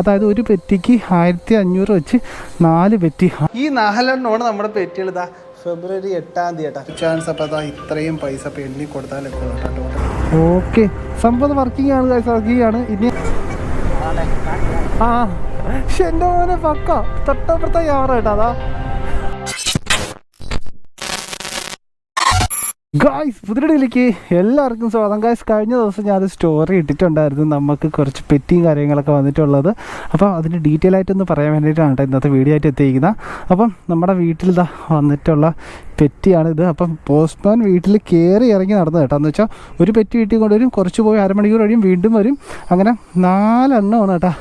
അതായത് ഒരു പെറ്റിക്ക് ആയിരത്തി അഞ്ഞൂറ് വെച്ച് നാല് പെറ്റി. ഈ നാലെണ്ണമാണ് നമ്മുടെ പെറ്റികൾ ഇതാ ഫെബ്രുവരി എട്ടാം തീയതി ചാൻസ് അപ്പോൾ അതാ ഇത്രയും പൈസ പെണ്ണി എണ്ണി കൊടുത്താലൊക്കെ ഉള്ളൂ ഓക്കെ. സംഭവം വർക്കിംഗ് ആണ് വർക്കിംഗ് ആണ്. ഇനി ആ പക്ഷെ എന്റെ മോനെ പക്ക. തൊട്ടപ്പുറത്തെ ക്യാമറ കേട്ടോ അതാ. ഗായ്സ് പുതിയടിയിലേക്ക് എല്ലാവർക്കും സ്വാഗതം. ഗായ്സ് കഴിഞ്ഞ ദിവസം ഞാനൊരു സ്റ്റോറി ഇട്ടിട്ടുണ്ടായിരുന്നു. നമുക്ക് കുറച്ച് പെറ്റിയും കാര്യങ്ങളൊക്കെ വന്നിട്ടുള്ളത്. അപ്പോൾ അതിന് ഡീറ്റെയിൽ ആയിട്ടൊന്ന് പറയാൻ വേണ്ടിയിട്ടാണ് കേട്ടോ ഇന്നത്തെ വീഡിയോ ആയിട്ട് എത്തിയിരിക്കുന്നത്. അപ്പം നമ്മുടെ വീട്ടിൽ ഇതാ വന്നിട്ടുള്ള പെറ്റിയാണ് ഇത്. അപ്പം പോസ്റ്റ്മാൻ വീട്ടിൽ കയറി ഇറങ്ങി നടന്നു കേട്ടോ. എന്ന് വെച്ചാൽ ഒരു പെറ്റി വീട്ടിൽ കൊണ്ടുവരും കുറച്ച് പോയി അരമണിക്കൂർ കഴിയും വീണ്ടും വരും. അങ്ങനെ നാലെണ്ണമാണ് കേട്ടോ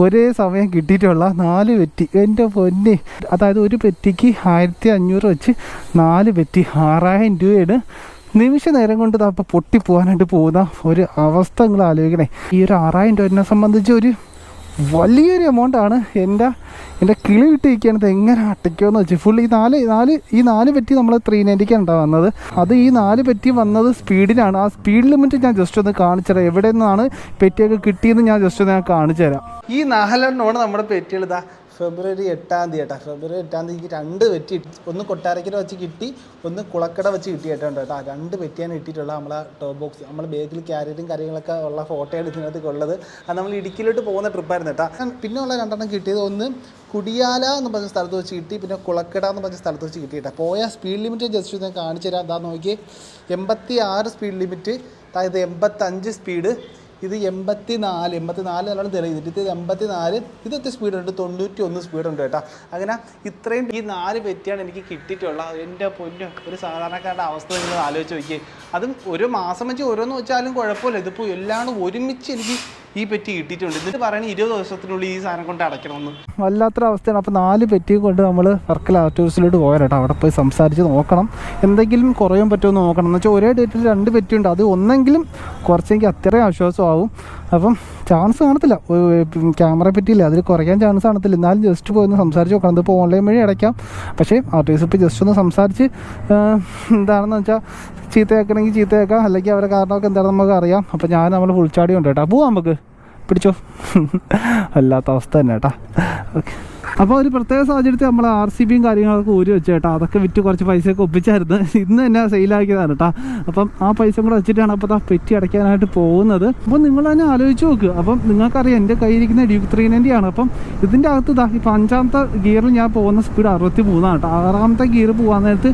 ഒരേ സമയം കിട്ടിയിട്ടുള്ള നാല് പെറ്റി എന്റെ പൊന്നെ. അതായത് ഒരു പെറ്റിക്ക് ആയിരത്തി അഞ്ഞൂറ് വെച്ച് നാല് പെറ്റി ആറായിരം രൂപയാണ് നിമിഷ നേരം കൊണ്ട് ഇതാ ഇപ്പോൾ പൊട്ടിപ്പോകാനായിട്ട് പോകുന്ന ഒരു അവസ്ഥ നിങ്ങൾ ആലോചിക്കണേ. ഈ ഒരു ആറായിരം രൂപനെ സംബന്ധിച്ച് ഒരു വലിയൊരു എമൗണ്ട് ആണ് എന്റെ എന്റെ കിളി വിട്ടിരിക്കുകയാണ് ഇത് എങ്ങനെ അട്ടയ്ക്കുമെന്ന് വെച്ചാൽ ഫുൾ ഈ നാല് നാല് ഈ നാല് പറ്റി നമ്മൾ ത്രീ നയന്റിക്കാണ് ഉണ്ടാ വന്നത്. അത് ഈ നാല് പറ്റി വന്നത് സ്പീഡിലാണ് ആ സ്പീഡ് ലിമിറ്റ് ഞാൻ ജസ്റ്റ് ഒന്ന് കാണിച്ചു തരാം. എവിടെ നിന്നാണ് പെറ്റിയൊക്കെ കിട്ടിയെന്ന് ഞാൻ ജസ്റ്റ് ഒന്ന് ഞാൻ കാണിച്ചു തരാം. ഈ നാലെണ്ണമാണ് നമ്മുടെ പെറ്റികൾ ഇതാ ഫെബ്രുവരി എട്ടാം തീയതി കേട്ടോ. ഫെബ്രുവരി എട്ടാം തീയതിക്ക് രണ്ട് വെറ്റി ഒന്ന് കൊട്ടാരക്കര വെച്ച് കിട്ടി ഒന്ന് കുളക്കട വെച്ച് കിട്ടി കേട്ടോ. കേട്ടോ രണ്ട് വെറ്റിയാണ് കിട്ടിയിട്ടുള്ളത് നമ്മളെ ടോപ്പ് ബോക്സ് നമ്മൾ ബാഗിൽ ക്യാരിയറും കാര്യങ്ങളൊക്കെ ഉള്ള ഫോട്ടോയാണ് ഇതിനകത്ത് ഉള്ളത്. അത് നമ്മൾ ഇടുക്കിയിലോട്ട് പോകുന്ന ട്രിപ്പായിരുന്നു കേട്ടോ. പിന്നെ ഉള്ള രണ്ടെണ്ണം കിട്ടിയത് ഒന്ന് കുടിയാല എന്ന് പറഞ്ഞ സ്ഥലത്ത് വെച്ച് കിട്ടി പിന്നെ കുളക്കട എന്ന് പറഞ്ഞ സ്ഥലത്ത് വെച്ച് കിട്ടി കേട്ടോ. പോയ സ്പീഡ് ലിമിറ്റ് ജസ്റ്റ് ഞാൻ കാണിച്ചു തരാം എന്താ നോക്കി എൺപത്തി ആറ് സ്പീഡ് ലിമിറ്റ് അതായത് എൺപത്തഞ്ച് സ്പീഡ് ഇത് എൺപത്തി നാല് എൺപത്തി നാല് നല്ലോണം തെളിയിച്ചിട്ട് ഇത് എൺപത്തി നാല് ഇത് എത്ര സ്പീഡുണ്ട് തൊണ്ണൂറ്റി ഒന്ന് സ്പീഡുണ്ട് കേട്ടോ. അങ്ങനെ ഇത്രയും ഈ നാല് പെറ്റിയാണ് എനിക്ക് കിട്ടിയിട്ടുള്ളത്. എന്റെ പൊന്നും ഒരു സാധാരണക്കാരുടെ അവസ്ഥ നിങ്ങൾ ആലോചിച്ച് നോക്കിയേ. അതും ഒരു മാസം വെച്ച് ഓരോന്ന് വെച്ചാലും കുഴപ്പമില്ല. ഇതിപ്പോൾ എല്ലാം ഒരുമിച്ച് എനിക്ക് ഈ പെറ്റി കിട്ടിയിട്ടുണ്ട്. എന്നിട്ട് പറയണേ ഇരുപത് ദിവസത്തിനുള്ളിൽ ഈ സാധനം കൊണ്ട് അടയ്ക്കണമെന്ന്. വല്ലാത്തൊരു അവസ്ഥയാണ്. അപ്പോൾ നാല് പെറ്റിയും കൊണ്ട് നമ്മൾ വർക്കല ആർട്ടിഫിഷ്യലോട്ട് കേട്ടോ അവിടെ പോയി സംസാരിച്ച് നോക്കണം. എന്തെങ്കിലും കുറയാൻ പറ്റുമെന്ന് നോക്കണം. എന്ന് വെച്ചാൽ ഒരേ ഡേറ്റിൽ രണ്ട് പെറ്റിയുണ്ട് അത് ഒന്നെങ്കിലും കുറച്ചെങ്കിൽ അത്രയും ആശ്വാസമാവും. അപ്പം ചാൻസ് കാണത്തില്ല. ക്യാമറ പറ്റിയില്ല? അതിൽ കുറയ്ക്കാൻ ചാൻസ് കാണത്തില്ല. എന്നാലും ജസ്റ്റ് പോയി ഒന്ന് സംസാരിച്ച് നോക്കണം. ഇതിപ്പോൾ ഓൺലൈൻ വഴി അടയ്ക്കാം. പക്ഷേ ആർട്ടിസ്റ്റ് ഇപ്പോൾ ജസ്റ്റ് ഒന്ന് സംസാരിച്ച് എന്താണെന്ന് വെച്ചാൽ ചീത്തയാക്കണമെങ്കിൽ ചീത്തയാക്കാം. അല്ലെങ്കിൽ അവരുടെ കാരണമൊക്കെ എന്താണെന്ന് നമുക്ക് അറിയാം. അപ്പോൾ ഞാൻ നമ്മൾ പുളിച്ചാടി ഉണ്ട് കേട്ടോ പോവാം നമുക്ക്. പിടിച്ചോ. അല്ലാത്ത അവസ്ഥ തന്നെ കേട്ടാ. ഓക്കെ. അപ്പോൾ ഒരു പ്രത്യേക സാഹചര്യത്തിൽ നമ്മൾ ആർ സി ബിയും കാര്യങ്ങളൊക്കെ ഊരി വെച്ചു കേട്ടോ. അതൊക്കെ വിറ്റ് കുറച്ച് പൈസയൊക്കെ ഒപ്പിച്ചായിരുന്നു. ഇന്ന് തന്നെ സെയിലാക്കിയതാണ് കേട്ടോ. അപ്പം ആ പൈസ കൂടെ വെച്ചിട്ടാണ് അപ്പോൾ ആ പെറ്റി അടയ്ക്കാനായിട്ട് പോകുന്നത്. അപ്പോൾ നിങ്ങൾ തന്നെ ആലോചിച്ച് നോക്ക്. അപ്പം നിങ്ങൾക്കറിയാം എന്റെ കയ്യിരിക്കുന്ന ഡ്യൂക്ക് ത്രീ നയന്റി ആണ്. അപ്പം ഇതിന്റെ അകത്ത് ഇതാ ഇപ്പം അഞ്ചാമത്തെ ഗിയറിൽ ഞാൻ പോകുന്ന സ്പീഡ് അറുപത്തി മൂന്നാണ് കേട്ടോ. ആറാമത്തെ ഗിയർ പോകാൻ നേരത്ത്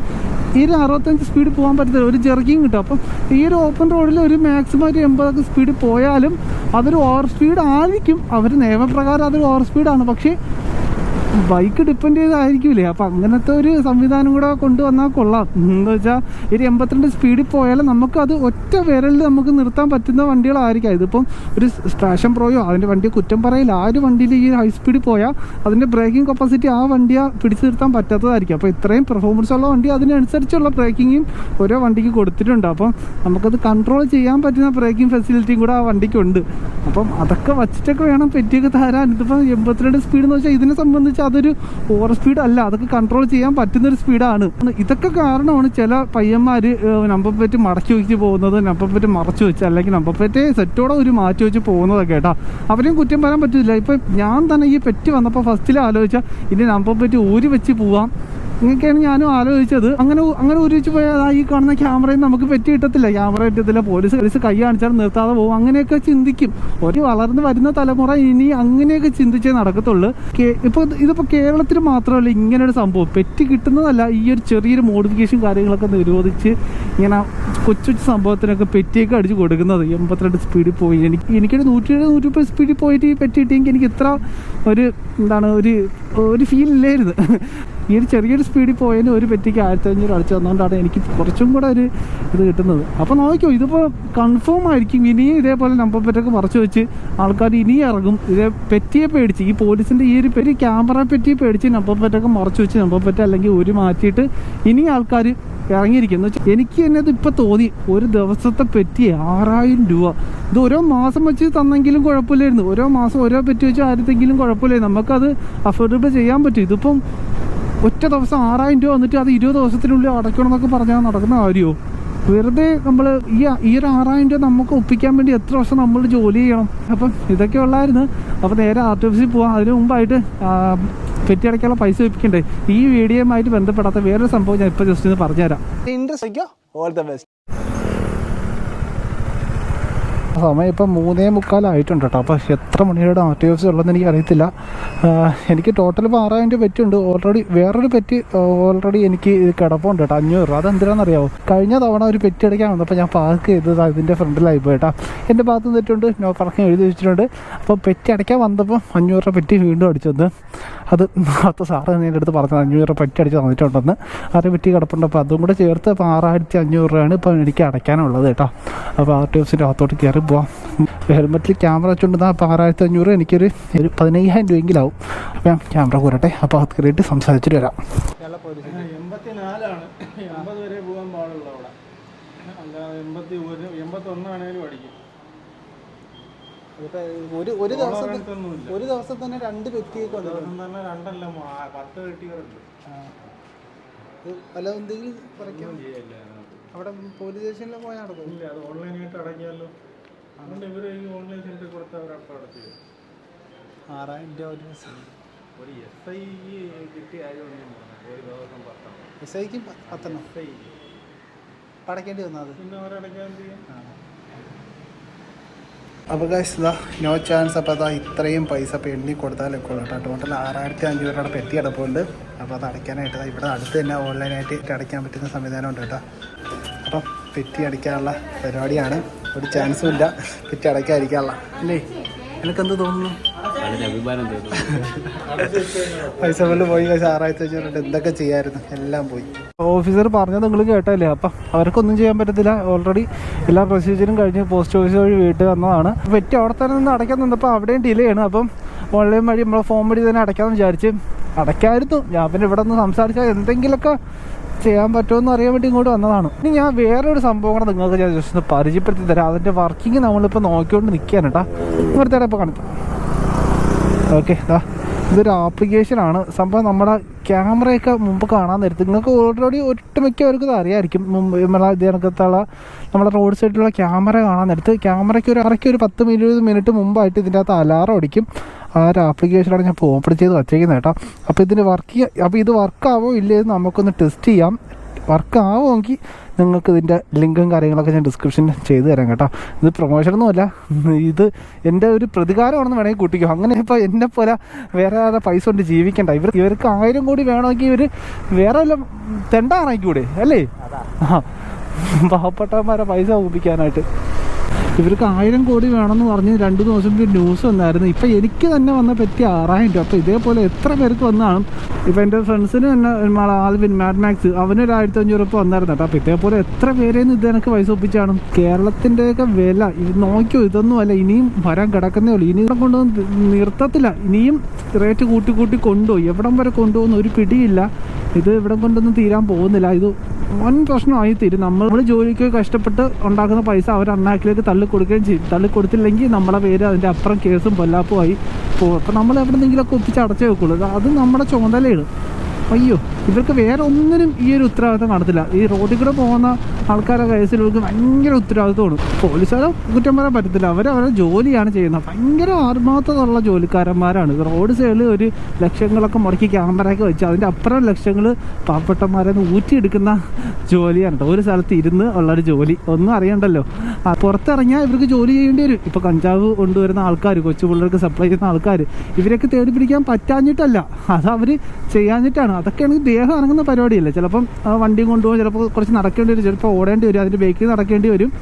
ഈ ഒരു അറുപത്തഞ്ച് സ്പീഡ് പോകാൻ പറ്റത്തില്ല. ഒരു ജെർക്കിങ് കിട്ടും. അപ്പം ഈ ഒരു ഓപ്പൺ റോഡിൽ ഒരു മാക്സിമം ഒരു എൺപതൊക്കെ സ്പീഡ് പോയാലും അതൊരു ഓവർ സ്പീഡ് ആയിരിക്കും. അവർ നിയമപ്രകാരം അതൊരു ഓവർ സ്പീഡാണ് പക്ഷേ ബൈക്ക് ഡിപ്പെൻഡ് ചെയ്തായിരിക്കില്ലേ അപ്പം അങ്ങനത്തെ ഒരു സംവിധാനം കൂടെ കൊണ്ടുവന്നാൽ കൊള്ളാം. എന്താ വെച്ചാൽ ഒരു എൺപത്തിരണ്ട് സ്പീഡിൽ പോയാലും അത് ഒറ്റ വിരലിൽ നമുക്ക് നിർത്താൻ പറ്റുന്ന വണ്ടികളായിരിക്കാം. ഇതിപ്പം ഒരു സ്റ്റാഷൻ പ്രോയോ അതിന്റെ വണ്ടി കുറ്റം പറയില്ല. ആ ഒരു വണ്ടിയിൽ ഈ ഹൈ സ്പീഡിൽ പോയാൽ അതിന്റെ ബ്രേക്കിംഗ് കപ്പാസിറ്റി ആ വണ്ടിയെ പിടിച്ചു നിർത്താൻ പറ്റാത്തതായിരിക്കും. അപ്പോൾ ഇത്രയും പെർഫോമൻസ് ഉള്ള വണ്ടി അതിനനുസരിച്ചുള്ള ബ്രേക്കിങ്ങും ഓരോ വണ്ടിക്ക് കൊടുത്തിട്ടുണ്ട്. അപ്പം നമുക്കത് കൺട്രോൾ ചെയ്യാൻ പറ്റുന്ന ബ്രേക്കിംഗ് ഫെസിലിറ്റിയും കൂടെ ആ വണ്ടിക്കുണ്ട്. അപ്പം അതൊക്കെ വച്ചിട്ടൊക്കെ വേണം പെറ്റിയൊക്കെ തരാൻ. ഇതിപ്പോൾ എൺപത്തിരണ്ട് സ്പീഡ് എന്ന് വെച്ചാൽ ഇതിനെ സംബന്ധിച്ച് അതൊരു ഓവർ സ്പീഡ് അല്ല. അതൊക്കെ കൺട്രോൾ ചെയ്യാൻ പറ്റുന്ന ഒരു സ്പീഡാണ് ഇതൊക്കെ കാരണമാണ് ചില പയ്യന്മാർ നമ്പർ പ്ലേറ്റ് മടക്കി വെച്ച് പോകുന്നത് നമ്പർ പ്ലേറ്റ് മറച്ചു വെച്ച് അല്ലെങ്കിൽ നമ്പർ പ്ലേറ്റ് സെറ്റോടെ ഒരു മാറ്റി വെച്ച് പോകുന്നതൊക്കെ കേട്ടോ. അവരെയും കുറ്റം പറയാൻ പറ്റില്ല ഇപ്പം ഞാൻ തന്നെ ഈ പെറ്റ് വന്നപ്പോൾ ഫസ്റ്റിൽ ആലോചിച്ചാൽ ഇനി നമ്പർ പ്ലേറ്റ് ഊരി വെച്ച് പോവാം. ഇങ്ങനെയൊക്കെയാണ് ഞാനും ആലോചിച്ചത്. അങ്ങനെ അങ്ങനെ ഒരുമിച്ച് പോയാൽ ഈ കാണുന്ന ക്യാമറയിൽ നമുക്ക് പറ്റി കിട്ടത്തില്ല. ക്യാമറ കിട്ടത്തില്ല പോലീസ് പോലീസ് കൈ കാണിച്ചാൽ നിർത്താതെ പോകും. അങ്ങനെയൊക്കെ ചിന്തിക്കും. ഒരു വളർന്നു വരുന്ന തലമുറ ഇനി അങ്ങനെയൊക്കെ ചിന്തിച്ചേ നടക്കത്തുള്ളൂ. ഇപ്പോൾ ഇതിപ്പോൾ കേരളത്തിൽ മാത്രമല്ല ഇങ്ങനെ ഒരു സംഭവം. പെറ്റി കിട്ടുന്നതല്ല ഈ ഒരു ചെറിയൊരു മോഡിഫിക്കേഷൻ കാര്യങ്ങളൊക്കെ നിരോധിച്ച് ഇങ്ങനെ കൊച്ചു കൊച്ചു സംഭവത്തിനൊക്കെ പെറ്റിയൊക്കെ അടിച്ച് കൊടുക്കുന്നത്. എൺപത്തിരണ്ട് സ്പീഡിൽ പോയി. എനിക്ക് എനിക്കൊരു നൂറ്റി എഴുപത് നൂറ്റി മുപ്പത് സ്പീഡിൽ പോയിട്ട് ഈ പെറ്റി കിട്ടിയെങ്കിൽ എനിക്ക് ഇത്ര ഒരു എന്താണ് ഒരു ഒരു ഫീൽ ഇല്ലായിരുന്നു. ഈ ഒരു ചെറിയൊരു സ്പീഡിൽ പോയതിന് ഒരു പെറ്റിക്ക് ആയിരത്തി അഞ്ഞൂറ് അടിച്ചു തന്നുകൊണ്ടാണ് എനിക്ക് കുറച്ചും കൂടെ ഒരു ഇത് കിട്ടുന്നത്. അപ്പോൾ നോക്കിയോ ഇതിപ്പോൾ കൺഫേം ആയിരിക്കും. ഇനിയും ഇതേപോലെ നമ്പർ പെറ്റൊക്കെ മറച്ചു വെച്ച് ആൾക്കാർ ഇനിയും ഇറങ്ങും. ഇതേ പെറ്റിയെ പേടിച്ച് ഈ പോലീസിന്റെ ഈ ഒരു പെരി ക്യാമറ പെറ്റിയെ പേടിച്ച് നമ്പർ പെറ്റൊക്കെ മറച്ചു വെച്ച് നമ്പർ പെറ്റ അല്ലെങ്കിൽ ഒരു മാറ്റിയിട്ട് ഇനി ആൾക്കാർ ഇറങ്ങിയിരിക്കുന്നു. എനിക്ക് തന്നെ ഇത് ഇപ്പം തോന്നി ഒരു ദിവസത്തെ പെറ്റി ആറായിരം രൂപ. ഇത് ഓരോ മാസം വെച്ച് തന്നെങ്കിലും കുഴപ്പമില്ലായിരുന്നു. ഓരോ മാസം ഓരോ പെറ്റി വെച്ച് ആയിരത്തെങ്കിലും കുഴപ്പമില്ലായിരുന്നു. നമുക്കത് അഫോർഡബിൾ ചെയ്യാൻ പറ്റും. ഇതിപ്പം ഒറ്റ ദിവസം ആറായിരം രൂപ വന്നിട്ട് അത് ഇരുപത് ദിവസത്തിനുള്ളിൽ അടയ്ക്കണം എന്നൊക്കെ പറഞ്ഞാൽ നടക്കുന്ന കാര്യമോ വെറുതെ നമ്മൾ ഈ ഈ ഒരു ആറായിരം രൂപ നമുക്ക് ഒപ്പിക്കാൻ വേണ്ടി എത്ര വർഷം നമ്മൾ ജോലി ചെയ്യണം? അപ്പം ഇതൊക്കെ ഉള്ളായിരുന്നു. അപ്പോൾ നേരെ ആർ ടി ഓഫീസിൽ പോവാം. അതിന് മുമ്പായിട്ട് പെറ്റി അടയ്ക്കാനുള്ള പൈസ ഒപ്പിക്കണ്ടേ? ഈ വീഡിയോയുമായിട്ട് ബന്ധപ്പെടാത്ത വേറൊരു സംഭവം ഞാൻ ഇപ്പോൾ ജസ്റ്റ് ഒന്ന് പറഞ്ഞുതരാം. ഇൻട്രസ്റ്റ് ഓൾ ദ ബെസ്റ്റ് സമയം ഇപ്പം മൂന്നേ മുക്കാലായിട്ടുണ്ട് കേട്ടോ. അപ്പോൾ എത്ര മണിയുടെ ആർ ടി ഓഫീസ് ഉള്ളതെന്ന് എനിക്ക് അറിയത്തില്ല എനിക്ക് ടോട്ടൽ ഇപ്പോൾ ആറായിരം രൂപ പെറ്റുണ്ട് ഓൾറെഡി വേറൊരു പെറ്റ് ഓൾറെഡി എനിക്ക് കിടപ്പുണ്ട് കേട്ടോ. അഞ്ഞൂറ് രൂപ. അതെന്തിനാണെന്നറിയാമോ കഴിഞ്ഞ തവണ ഒരു പെറ്റ് അടിക്കാൻ വന്നപ്പോൾ ഞാൻ പാർക്ക് ചെയ്തത് അതിന്റെ ഫ്രണ്ടിലായി പോയി കേട്ടോ. എന്റെ ഭാഗത്ത് നിന്ന് തെറ്റുണ്ട് നോ പാർക്കിംഗ് എഴുതി വെച്ചിട്ടുണ്ട്. അപ്പോൾ പെറ്റ് അടയ്ക്കാൻ വന്നപ്പോൾ അഞ്ഞൂറ് രൂപ പെറ്റി വീണ്ടും അടിച്ചു അത് നേരത്തെ സാറ് എന്റെ അടുത്ത് പറഞ്ഞത് അഞ്ഞൂറ് രൂപ പറ്റി അടിച്ച് തന്നിട്ടുണ്ടെന്ന്. അത് പെറ്റി കിടപ്പുണ്ട്. അപ്പോൾ അതും കൂടെ ചേർത്ത് അപ്പോൾ ആറായിരത്തി അഞ്ഞൂറ് രൂപയാണ് ഇപ്പോൾ എനിക്ക് അടയ്ക്കാനുള്ളത് കേട്ടോ. അപ്പോൾ ആർ ടി എഫ്സിന്റെ അകത്തോട്ട് കയറി പോവാം. ഹെൽമെറ്റിൽ ക്യാമറ വെച്ചുകൊണ്ടിരുന്ന അപ്പോൾ ആറായിരത്തി അഞ്ഞൂറ് എനിക്കൊരു ഒരു പതിനയ്യായിരം രൂപയെങ്കിലാവും അപ്പോൾ ഞാൻ ക്യാമറ കൂരട്ടെ അപ്പോൾ അത് കയറിയിട്ട് സംസാരിച്ചിട്ട് വരാം. എൺപത്തിനാലാണ്. എൺപത് വരെ പോകാൻ പാടുള്ളൂ അവിടെ. അല്ലാതെ എൺപത്തി ഒരു എൺപത്തൊന്നാണെങ്കിലും ഒരു ഒരു ദിവസം ഒരു ദിവസം തന്നെ രണ്ട് വ്യക്തിയെ പല എന്തെങ്കിലും കുറയ്ക്കാൻ. അവിടെ പോലീസ് സ്റ്റേഷനിൽ അത് ഓൺലൈനായിട്ട് അടയ്ക്കാമല്ലോ അതുകൊണ്ട് ഇവർ ഈ ഓൺലൈൻ സെന്ററിൽ കൊടുത്ത് അവരപ്പം അടച്ചു തരും. ആറായിരം രൂപ ഒരു ദിവസം. ഒരു എസ് ഐ കിട്ടിയായതുകൊണ്ട് ഒരു ദിവസം എസ് ഐക്ക് പത്തെണ്ണം. എസ് ഐ അടയ്ക്കേണ്ടി വന്നത് പിന്നെ അവരടയ്ക്കാൻ എന്ത് ചെയ്യും? അപ്പോൾ ഗൈസ് ഇതാ നോ ചാൻസ് അപ്പോൾ അതാ ഇത്രയും പൈസ ഇപ്പോൾ എണ്ണി കൊടുത്താലേ ഉള്ളൂ കേട്ടോ. ടോട്ടൽ ആറായിരത്തി അഞ്ഞൂറ് രൂപയുടെ പെറ്റി അടപ്പുണ്ട് അപ്പോൾ അത് അടയ്ക്കാനായിട്ട് ഇവിടെ അടുത്ത് തന്നെ ഓൺലൈനായിട്ട് അടയ്ക്കാൻ പറ്റുന്ന സംവിധാനം ഉണ്ട് കേട്ടോ. അപ്പം പെറ്റി അടയ്ക്കാനുള്ള പരിപാടിയാണ്. ഒരു ചാൻസും ഇല്ല. പെറ്റി അടയ്ക്കാതിരിക്കാനുള്ള. അല്ലേ? എനിക്കെന്ത് തോന്നുന്നു? വളരെ അഭിമാനം തോന്നുന്നു. പൈസ കൊണ്ട് പോയി ആറായിരത്തി അഞ്ഞൂറ് എന്തൊക്കെ ചെയ്യായിരുന്നു? എല്ലാം പോയി. ഓഫീസർ പറഞ്ഞത് നിങ്ങൾ കേട്ടല്ലേ? അപ്പം അവർക്കൊന്നും ചെയ്യാൻ പറ്റത്തില്ല. ഓൾറെഡി എല്ലാ പ്രൊസീജിയറും കഴിഞ്ഞ് പോസ്റ്റ് ഓഫീസ് വഴി വീട്ടിൽ വന്നതാണ്. പറ്റി അവിടെ തന്നെ നിന്ന് അടയ്ക്കാൻ നിന്നപ്പോൾ അവിടെയും ഡിലേ ആണ്. അപ്പം ഓൺലൈൻ വഴി നമ്മളെ ഫോം വഴി തന്നെ അടയ്ക്കാമെന്ന് വിചാരിച്ച് അടയ്ക്കായിരുന്നു. ഞാൻ പിന്നെ ഇവിടെ നിന്ന് സംസാരിച്ചാൽ എന്തെങ്കിലുമൊക്കെ ചെയ്യാൻ പറ്റുമെന്ന് അറിയാൻ വേണ്ടി ഇങ്ങോട്ട് വന്നതാണ്. ഇനി ഞാൻ വേറൊരു സംഭവം കൂടെ നിങ്ങൾക്ക് ഞാൻ ജസ്റ്റ് ഒന്ന് പരിചയപ്പെടുത്തി തരാം. അതിന്റെ വർക്കിംഗ് നമ്മളിപ്പോൾ നോക്കിക്കൊണ്ട് നിൽക്കാനട്ടാ നിർത്തിയാടെ ഇപ്പോൾ കാണിച്ചു ഓക്കെ ഇതാ ഇതൊരു ആപ്ലിക്കേഷനാണ് സംഭവം നമ്മുടെ ക്യാമറയൊക്കെ മുമ്പ് കാണാൻ നേരത്ത് നിങ്ങൾക്ക് ഓൾറെഡി ഒട്ടുമിക്കവർക്കും അറിയായിരിക്കും. മുമ്പ് നമ്മളെ ഇതിനകത്തുള്ള നമ്മുടെ റോഡ് സൈഡിലുള്ള ക്യാമറ കാണാൻ നേരത്ത് ക്യാമറയ്ക്ക് ഒരു അറയ്ക്ക് ഒരു പത്ത് ഇരുപത് മിനിറ്റ് മുമ്പായിട്ട് ഇതിന്റെ അകത്ത് അലാറം അടിക്കും. ആ ഒരു ആപ്ലിക്കേഷനാണ് ഞാൻ ഓപ്പൺ ചെയ്ത് വച്ചേക്കുന്നത് കേട്ടോ. അപ്പോൾ ഇതിന് വർക്ക് ചെയ്യാം അപ്പോൾ ഇത് വർക്കാവോ ഇല്ലേ എന്ന് നമുക്കൊന്ന് ടെസ്റ്റ് ചെയ്യാം. വർക്ക് ആവുമെങ്കിൽ നിങ്ങൾക്ക് ഇതിന്റെ ലിങ്കും കാര്യങ്ങളൊക്കെ ഞാൻ ഡിസ്ക്രിപ്ഷനിൽ ചെയ്തു തരാം കേട്ടോ. ഇത് പ്രൊമോഷനൊന്നുമല്ല ഇത് എന്റെ ഒരു പ്രതികാരമാണെന്ന് വേണമെങ്കിൽ കൂട്ടിക്കോ. അങ്ങനെ ഇപ്പോൾ എന്നെ പോലെ വേറെ വേറെ പൈസ കൊണ്ട് ജീവിക്കണ്ട. ഇവർ ഇവർക്ക് ആയിരം കോടി വേണമെങ്കിൽ ഇവർ വേറെ വല്ല തെണ്ടാറായിക്കൂടെ? അല്ലേ? ആ. പാവപ്പെട്ടവന്മാരെ പൈസ ഒപ്പിക്കാനായിട്ട്. ഇവർക്ക് ആയിരം കോടി വേണമെന്ന് പറഞ്ഞ് രണ്ട് ദിവസം ന്യൂസ് വന്നായിരുന്നു. ഇപ്പം എനിക്ക് തന്നെ വന്ന പറ്റി ആറായിരം രൂപ. അപ്പോൾ ഇതേപോലെ എത്ര പേർക്ക് വന്നതാണ് ഇപ്പം എന്റെ ഫ്രണ്ട്സിന് തന്നെ ആൽവിൻ മാഡ് മാക്സ് അവനൊരു ആയിരത്തി അഞ്ഞൂറ് രൂപ വന്നായിരുന്നു. കേട്ടോ അപ്പോൾ ഇതേപോലെ എത്ര പേരെന്ന് ഇത് എനിക്ക് പൈസ ഒപ്പിച്ചാണ്. കേരളത്തിന്റെയൊക്കെ വില ഇത് നോക്കിയോ ഇതൊന്നും അല്ല. ഇനിയും വരാൻ കിടക്കുന്നേ ഉള്ളൂ. ഇനി ഇവിടെ കൊണ്ടുവന്ന് നിർത്തത്തില്ല. ഇനിയും റേറ്റ് കൂട്ടി കൂട്ടി കൊണ്ടുപോയി. എവിടം വരെ കൊണ്ടുപോകുന്ന ഒരു പിടിയില്ല. ഇത് ഇവിടെ കൊണ്ടൊന്നും തീരാൻ പോകുന്നില്ല. ഇത് വൻ പ്രശ്നമായി തീരും നമ്മൾ നമ്മൾ ജോലിക്ക് കഷ്ടപ്പെട്ട് ഉണ്ടാക്കുന്ന പൈസ അവർ അണ്ണാക്കിലേക്ക് തള്ളി കൊടുക്കുകയും ചെയ്യും. തള്ളി കൊടുത്തില്ലെങ്കിൽ നമ്മളെ പേര് അതിന്റെ അപ്പുറം കേസും പൊല്ലാപ്പുമായി പോകും. അപ്പോൾ നമ്മൾ എവിടെന്നെങ്കിലുമൊക്കെ ഒപ്പിച്ച് അടച്ചേ വെക്കുള്ളൂ. അത് നമ്മുടെ ചുമതലയാണ്. അയ്യോ ഇവർക്ക് വേറെ ഒന്നിനും ഈ ഒരു ഉത്തരവാദിത്തം കാണത്തില്ല. ഈ റോഡിൽ കൂടെ പോകുന്ന ആൾക്കാരെ കേസിൽ ഇവർക്ക് ഭയങ്കര ഉത്തരവാദിത്തമാണ് പോലീസുകാരെ കുറ്റം പറയാൻ പറ്റത്തില്ല. അവർ അവരെ ജോലിയാണ് ചെയ്യുന്നത്. ഭയങ്കര ആത്മാർത്ഥതയുള്ള ജോലിക്കാരന്മാരാണ്. റോഡ് സൈഡിൽ ഒരു ലക്ഷങ്ങളൊക്കെ മുടക്കി ക്യാമറയൊക്കെ വെച്ച് അതിന്റെ അപ്പുറം ലക്ഷങ്ങൾ പാവപ്പെട്ടന്മാരെ ഊറ്റിയെടുക്കുന്ന ജോലിയാണ്. ഒരു സ്ഥലത്ത് ഇരുന്ന് ഉള്ളൊരു ജോലി. ഒന്നും അറിയണ്ടല്ലോ. പുറത്തിറങ്ങിയാൽ ഇവർക്ക് ജോലി ചെയ്യേണ്ടി വരും. ഇപ്പോൾ കഞ്ചാവ് കൊണ്ടുവരുന്ന ആൾക്കാർ കൊച്ചു പിള്ളേർക്ക് സപ്ലൈ ചെയ്യുന്ന ആൾക്കാർ ഇവരൊക്കെ തേടി പിടിക്കാൻ പറ്റാഞ്ഞിട്ടല്ല. അത് അവർ ചെയ്യാഞ്ഞിട്ടാണ്. അതൊക്കെയാണെങ്കിൽ ദേഹം ഇറങ്ങുന്ന പരിപാടിയല്ലേ. ചിലപ്പം വണ്ടിയും കൊണ്ടുപോകും ചിലപ്പോൾ കുറച്ച് നടക്കേണ്ടി വരും ചിലപ്പോൾ ഓടേണ്ടി വരും അതിന്റെ ബേക്കിൽ നടക്കേണ്ടി വരും.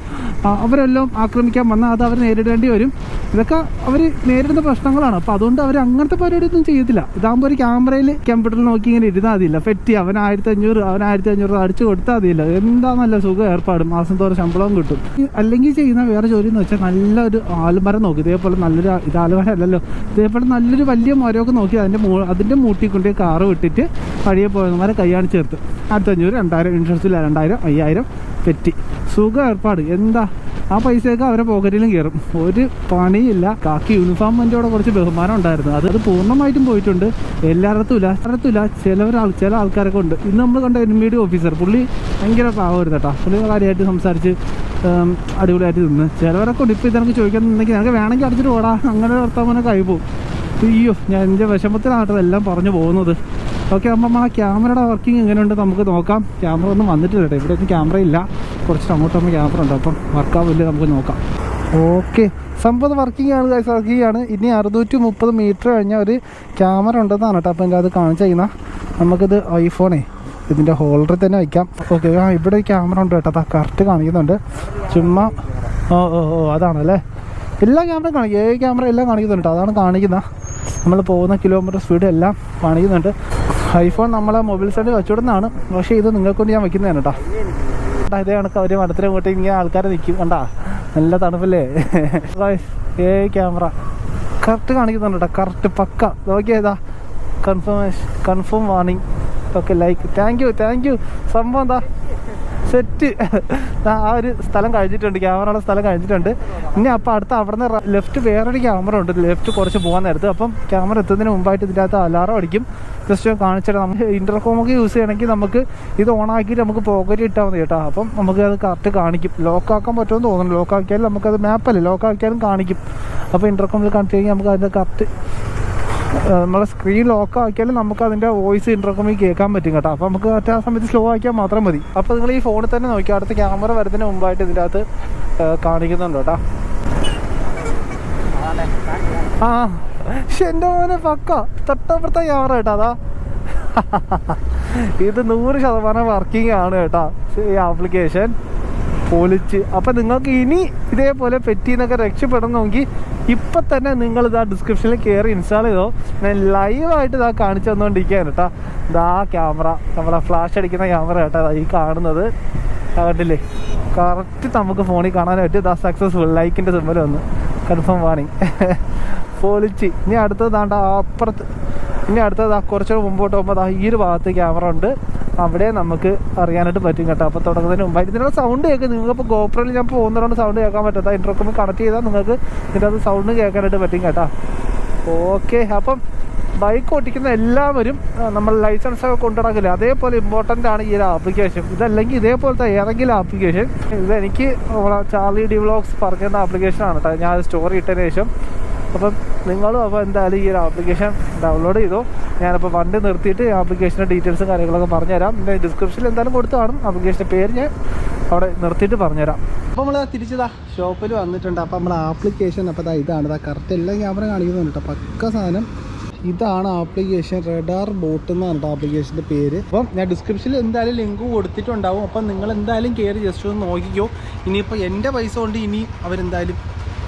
അവരെല്ലാം ആക്രമിക്കാൻ വന്നാൽ അത് അവർ നേരിടേണ്ടി വരും. ഇതൊക്കെ അവർ നേരിടുന്ന പ്രശ്നങ്ങളാണ്. അപ്പോൾ അതുകൊണ്ട് അവർ അങ്ങനത്തെ പരിപാടിയൊന്നും ചെയ്യത്തില്ല. ഇതാകുമ്പോൾ ഒരു ക്യാമറയിൽ കമ്പ്യൂട്ടറിൽ നോക്കി ഇങ്ങനെ ഇരുന്നാൽ മതിയില്ല. ഫെറ്റി അവൻ ആയിരത്തി അഞ്ഞൂറ് അവൻ ആയിരത്തി അഞ്ഞൂറ് അടിച്ചു കൊടുത്താൽ മതിയില്ല. എന്താ നല്ല സുഖം ഏർപ്പാട്. മാസം തോറും ശമ്പളവും കിട്ടും. ഈ അല്ലെങ്കിൽ ചെയ്യുന്ന വേറെ ജോലി എന്ന് വെച്ചാൽ നല്ലൊരു ആൽമരം നോക്കി. ഇതേപോലെ നല്ലൊരു ഇത് ആൽമരം അല്ലല്ലോ. ഇതേപോലെ നല്ലൊരു വലിയ മരമൊക്കെ നോക്കി അതിന്റെ മൂ അതിന്റെ കൊണ്ടി കാറ് വിട്ടിട്ട് വഴിയെ പോയവന്മാരെ കൈയാണ് ചേർത്ത്. അടുത്തഞ്ഞൂറ് രണ്ടായിരം ഇൻഷുറൻസിൽ രണ്ടായിരം അയ്യായിരം പെറ്റി. സുഖ ഏർപ്പാട്. എന്താ? ആ പൈസയൊക്കെ അവരെ പോക്കറ്റിലും കയറും. ഒരു പണിയില്ല. കാക്കി യൂണിഫോം വണ്ടിയോടെ കുറച്ച് ബഹുമാനം ഉണ്ടായിരുന്നു. അത് അത് പൂർണമായിട്ടും പോയിട്ടുണ്ട്. എല്ലായിടത്തും ഇല്ല എല്ലായിടത്തും ചിലവരാൾ ചില ആൾക്കാരൊക്കെ ഉണ്ട്. ഇന്ന് നമ്മൾ കണ്ട എൻ ഓഫീസർ പുള്ളി ഭയങ്കര പാവരുത് കേട്ടോ. പുള്ളി കാര്യമായിട്ട് സംസാരിച്ച് അടിപൊളിയായിട്ട് നിന്ന്. ചിലവരൊക്കെ ഉണ്ട്. ഇപ്പോൾ ഇതെനിക്ക് ചോദിക്കാൻ നിന്നെങ്കിൽ നിനക്ക് വേണമെങ്കിൽ അടിച്ചിട്ട് പോടാ അങ്ങനെ വർത്തമാനം കൈ പോകും. അയ്യോ ഞാൻ എന്റെ വിഷമത്തിനാട്ടോ എല്ലാം പറഞ്ഞു പോകുന്നത്. ഓക്കെ അപ്പം ആ ക്യാമറയുടെ വർക്കിംഗ് എങ്ങനെയുണ്ട് നമുക്ക് നോക്കാം. ക്യാമറ ഒന്നും വന്നിട്ടില്ല കേട്ടോ. ഇവിടെ ഒന്നും ക്യാമറ ഇല്ല. കുറച്ച് അങ്ങോട്ടാകുമ്പോൾ ക്യാമറ ഉണ്ട്. അപ്പം വർക്കാവില്ല നമുക്ക് നോക്കാം. ഓക്കെ സംഭവം വർക്കിംഗ് ആണ് ഗൈസ് വർക്കിംഗ് ആണ്. ഇനി അറുന്നൂറ്റി മുപ്പത് മീറ്റർ കഴിഞ്ഞ ഒരു ക്യാമറ ഉണ്ടെന്നാണ് കേട്ടോ. അപ്പം എന്റെ അത് കാണിച്ചു കഴിഞ്ഞാൽ നമുക്കിത് ഐഫോണേ ഇതിന്റെ ഹോൾഡറിൽ തന്നെ വയ്ക്കാം. ഓക്കെ ആ ഇവിടെ ക്യാമറ ഉണ്ട് കേട്ടോ. അതാ കറക്റ്റ് കാണിക്കുന്നുണ്ട്. ചുമ്മാ ഓ ഓ ഓ അതാണല്ലേ? എല്ലാ ക്യാമറയും കാണിക്കും. ഏ ക്യാമറ എല്ലാം കാണിക്കുന്നുണ്ട് അതാണ് കാണിക്കുന്നത് നമ്മൾ പോകുന്ന കിലോമീറ്റർ സ്പീഡ് എല്ലാം കാണിക്കുന്നുണ്ട്. ഐഫോൺ നമ്മളെ മൊബൈൽ സൈഡിൽ വെച്ചുവിടുന്നതാണ്. പക്ഷേ ഇത് നിങ്ങൾക്കൊണ്ട് ഞാൻ വയ്ക്കുന്നതാണ് കേട്ടോ. ഇതേ കണക്ക് അവർ മഠത്തിന് കൂട്ടി ഇങ്ങനെ ആൾക്കാർ നിൽക്കും കണ്ടാ? നല്ല തണുപ്പല്ലേ? ഏ ക്യാമറ. കറക്റ്റ് കാണിക്കുന്നുണ്ട് കേട്ടോ. കറക്റ്റ് പക്ക. നോക്കിയതാ confirmation confirm warning okay like thank you thank you സംഭവം എന്താ? സെറ്റ് ആ ഒരു സ്ഥലം കഴിഞ്ഞിട്ടുണ്ട് ക്യാമറയുടെ സ്ഥലം കഴിഞ്ഞിട്ടുണ്ട്. ഇനി അപ്പോൾ അടുത്ത അവിടെ നിന്ന് ലെഫ്റ്റ് വേറൊരു ക്യാമറ ഉണ്ട്. ലെഫ്റ്റ് കുറച്ച് പോകാൻ നേരത്ത്. അപ്പം ക്യാമറ എത്തുന്നതിന് മുമ്പായിട്ട് ഇതിന്റെ അകത്ത് അലാറം അടിക്കും. ജസ്റ്റ് കാണിച്ചിട്ട് നമുക്ക് ഇന്റർകോമൊക്കെ യൂസ് ചെയ്യണമെങ്കിൽ നമുക്ക് ഇത് ഓൺ ആക്കിയിട്ട് നമുക്ക് പോക്കറ്റ് ഇട്ടാൽ മതി കേട്ടോ. അപ്പം നമുക്ക് അത് കറക്റ്റ് കാണിക്കും. ലോക്കാക്കാൻ പറ്റുമെന്ന് തോന്നുന്നു. ലോക്കാക്കിയാലും നമുക്കത് മാപ്പല്ലേ ലോക്കാക്കിയാലും കാണിക്കും. അപ്പോൾ ഇന്റർകോമിൽ കാണിച്ചു കഴിഞ്ഞാൽ നമുക്ക് അതിന്റെ കറക്റ്റ് നമ്മളെ സ്ക്രീൻ ലോക്ക് ആക്കിയാലും നമുക്ക് അതിന്റെ വോയിസ് ഇന്റർകോമിൽ കേൾക്കാൻ പറ്റും കേട്ടോ. അപ്പോൾ നമുക്ക് മറ്റേ ആ സമയത്ത് സ്ലോ ആക്കിയാൽ മാത്രം മതി. അപ്പോൾ നിങ്ങൾ ഈ ഫോണിൽ തന്നെ നോക്കി അടുത്ത ക്യാമറ വരുന്നതിന് മുമ്പായിട്ട് ഇതിന്റെ അകത്ത് കാണിക്കുന്നുണ്ട് കേട്ടോ. ആ എന്റെ മോനെ പക്ക. തൊട്ടപ്പുറത്തെ ക്യാമറ കേട്ടോ അതാ. ഇത് നൂറ് ശതമാനം വർക്കിംഗ് ആണ് കേട്ടോ. ഈ ആപ്ലിക്കേഷൻ പൊളിച്ച്. അപ്പം നിങ്ങൾക്ക് ഇനി ഇതേപോലെ പെറ്റിന്നൊക്കെ രക്ഷപ്പെടണമെങ്കിൽ ഇപ്പം തന്നെ നിങ്ങൾ ഇതാ ഡിസ്ക്രിപ്ഷനിൽ കയറി ഇൻസ്റ്റാൾ ചെയ്തോ. ഞാൻ ലൈവായിട്ട് ഇതാ കാണിച്ചു തന്നുകൊണ്ടിരിക്കുകയാണ് കേട്ടോ. ഇതാ ക്യാമറ നമ്മളെ ഫ്ലാഷ് അടിക്കുന്ന ക്യാമറ കേട്ടോ ഈ കാണുന്നത്. കണ്ടില്ലേ? കറക്റ്റ് നമുക്ക് ഫോണിൽ കാണാൻ പറ്റും ഇതാ സക്സസ്ഫുൾ ലൈക്കിന്റെ സിമ്പൽ വന്ന്. കൺഫേം വാണിങ് പൊളിച്ച്. ഇനി അടുത്തത് ദാണ്ട അപ്പുറത്ത്. ഇനി അടുത്തത് കുറച്ചുകൂടെ മുമ്പോട്ട് പോകുമ്പോൾ ദാ ഈ ഒരു ഭാഗത്ത് ക്യാമറ ഉണ്ട്. അവിടെ നമുക്ക് അറിയാനായിട്ട് പറ്റും കേട്ടോ. അപ്പോൾ തുടങ്ങുന്നതിന് മുമ്പ് ഇതിനുള്ള സൗണ്ട് കേൾക്കും നിങ്ങൾക്ക് ഇപ്പോൾ ഗോപ്രയിൽ ഞാൻ പോകുന്നതുകൊണ്ട് സൗണ്ട് കേൾക്കാൻ പറ്റാത്ത ഇൻട്രോക്കും കണക്ട് ചെയ്താൽ നിങ്ങൾക്ക് ഇതിന്റെ അത് സൗണ്ട് കേൾക്കാനായിട്ട് പറ്റും കേട്ടോ. ഓക്കെ അപ്പം ബൈക്ക് ഓടിക്കുന്ന എല്ലാവരും നമ്മൾ ലൈസൻസ് ഒക്കെ കൊണ്ടുനടക്കില്ല? അതേപോലെ ഇമ്പോർട്ടന്റ് ആണ് ഈ ഒരു ആപ്ലിക്കേഷൻ ഇതല്ലെങ്കിൽ ഇതേപോലത്തെ ഏതെങ്കിലും ആപ്ലിക്കേഷൻ ഇതെനിക്ക് ചാർലി ഡി വ്ളോഗ്സ് പറഞ്ഞിരുന്ന ആപ്ലിക്കേഷനാണ് കേട്ടോ. ഞാൻ സ്റ്റോറി ഇട്ടതിന് ശേഷം അപ്പം നിങ്ങളും അപ്പോൾ എന്തായാലും ഈ ഒരു ആപ്ലിക്കേഷൻ ഡൗൺലോഡ് ചെയ്തു. ഞാനിപ്പോൾ വണ്ടി നിർത്തിയിട്ട് ആപ്ലിക്കേഷന്റെ ഡീറ്റെയിൽസും കാര്യങ്ങളൊക്കെ പറഞ്ഞുതരാം. എന്റെ ഡിസ്ക്രിപ്ഷനിൽ എന്തായാലും കൊടുത്തു കാണും. ആപ്ലിക്കേഷന്റെ പേര് ഞാൻ അവിടെ നിർത്തിയിട്ട് പറഞ്ഞുതരാം. അപ്പോൾ നമ്മൾ തിരിച്ചതാ ഷോപ്പിൽ വന്നിട്ടുണ്ട്. അപ്പോൾ നമ്മൾ ആപ്ലിക്കേഷൻ അപ്പോൾ ഇതാ ഇതാണ്. ഇതാ കറക്റ്റ് എല്ലാം ക്യാമറ കാണിക്കുന്നുണ്ട് കേട്ടോ. പക്ക സാധനം. ഇതാണ് ആപ്ലിക്കേഷൻ റെഡാർ ബോട്ട് എന്നാണ് പറഞ്ഞിട്ട് ആപ്ലിക്കേഷന്റെ പേര്. അപ്പം ഞാൻ ഡിസ്ക്രിപ്ഷനിൽ എന്തായാലും ലിങ്ക് കൊടുത്തിട്ടുണ്ടാവും. അപ്പം നിങ്ങൾ എന്തായാലും കയറി ജസ്റ്റ് ഒന്ന് നോക്കിക്കോ. ഇനിയിപ്പോൾ എന്റെ പൈസ കൊണ്ട് ഇനി അവരെന്തായാലും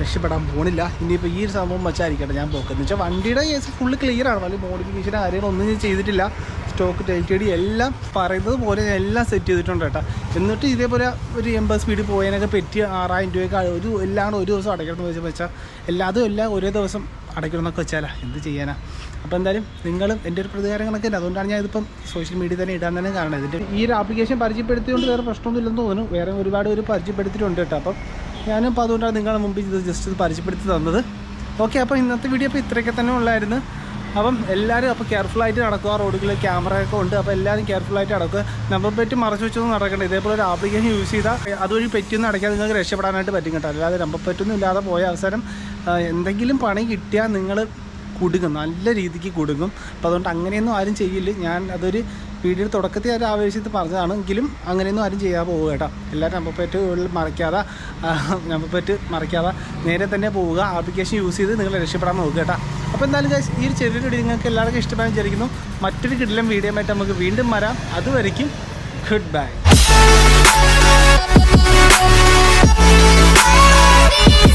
രക്ഷപ്പെടാൻ പോണില്ല. ഇനിയിപ്പോൾ ഈ ഒരു സംഭവം വെച്ചായിരിക്കട്ടെ ഞാൻ പോക്കുന്നത് വെച്ചാൽ വണ്ടിയുടെ കേസ് ഫുള്ള് ക്ലിയർ ആണ്. വലിയ മോഡിഫിക്കേഷൻ കാര്യങ്ങളൊന്നും ഞാൻ ചെയ്തിട്ടില്ല. സ്റ്റോക്ക് ടി ഡി എല്ലാം പറയുന്നത് പോലെ ഞാൻ എല്ലാം സെറ്റ് ചെയ്തിട്ടുണ്ട് കേട്ടോ. എന്നിട്ട് ഇതേപോലെ ഒരു എൺപത് സ്പീഡിൽ പോയതിനൊക്കെ പറ്റി ആറായിരം രൂപയൊക്കെ ഒരു എല്ലാം ഒരു ദിവസം അടയ്ക്കണം എന്ന് വെച്ചാൽ എല്ലാ അതും എല്ലാം ഒരേ ദിവസം അടയ്ക്കണം എന്നൊക്കെ വെച്ചാലാ. എന്ത് ചെയ്യാനാ? അപ്പോൾ എന്തായാലും നിങ്ങളും എന്റെ ഒരു പ്രതികാരങ്ങളൊക്കെ ഉണ്ട്. അതുകൊണ്ടാണ് ഞാൻ ഇതിപ്പം സോഷ്യൽ മീഡിയ തന്നെ ഇടാൻ തന്നെ കാരണം. ഇതിന്റെ ഈ ഒരു ആപ്ലിക്കേഷൻ പരിചയപ്പെടുത്തിയതുകൊണ്ട് വേറെ പ്രശ്നമൊന്നുമില്ലെന്ന് തോന്നുന്നു. വേറെ ഒരുപാട് പേര് പരിചയപ്പെടുത്തിയിട്ടുണ്ട് കേട്ടോ. അപ്പം ഞാനും അപ്പോൾ അതുകൊണ്ടാണ് നിങ്ങളുടെ മുമ്പിൽ ഇത് ജസ്റ്റ് പരിചയപ്പെടുത്തി തന്നത്. ഓക്കെ അപ്പോൾ ഇന്നത്തെ വീഡിയോ അപ്പോൾ ഇത്രയൊക്കെ തന്നെ ഉള്ളായിരുന്നു. അപ്പം എല്ലാവരും അപ്പോൾ കെയർഫുള്ളായിട്ട് നടക്കുക റോഡുകളിൽ ക്യാമറയൊക്കെ ഉണ്ട്. അപ്പോൾ എല്ലാവരും കെയർഫുള്ളായിട്ട് നടക്കുക. നമ്പർ പ്ലേറ്റ് മറച്ചു വെച്ചൊന്നും നടക്കണ്ട. ഇതേപോലെ ഒരു ആപ്ലിക്കേഷൻ യൂസ് ചെയ്താൽ അതുവഴി പെറ്റൊന്നും അടയ്ക്കാൻ നിങ്ങൾക്ക് രക്ഷപ്പെടാനായിട്ട് പറ്റും കേട്ടോ. അല്ലാതെ നമ്പർ പ്ലേറ്റൊന്നും ഇല്ലാതെ പോയ അവസരം എന്തെങ്കിലും പണി കിട്ടിയാൽ നിങ്ങൾ കുടുങ്ങും. നല്ല രീതിക്ക് കുടുങ്ങും. അപ്പോൾ അതുകൊണ്ട് അങ്ങനെയൊന്നും ആരും ചെയ്യില്ല. ഞാൻ അതൊരു വീഡിയോയുടെ തുടക്കത്തിൽ ഒരു ആവേശത്തിൽ പറഞ്ഞതാണ്. എങ്കിലും അങ്ങനെയൊന്നും ആരും ചെയ്യാതെ പോവുക കേട്ടോ. എല്ലാവരും നമ്പപ്പേറ്റ് മറിക്കാതെ നമ്പപ്പേറ്റ് മറിക്കാതെ നേരെ തന്നെ പോവുക. ആപ്ലിക്കേഷൻ യൂസ് ചെയ്ത് നിങ്ങൾ രക്ഷപ്പെടാൻ നോക്കുക കേട്ടോ. അപ്പോൾ എന്തായാലും ഈ ഒരു ചെറിയ വീഡിയോ നിങ്ങൾക്ക് എല്ലാവർക്കും ഇഷ്ടമായി വിചാരിക്കുന്നു. മറ്റൊരു കിടിലം വീഡിയോ ആയിട്ട് നമുക്ക് വീണ്ടും വരാം. അതുവരയ്ക്കും ഗുഡ് ബൈ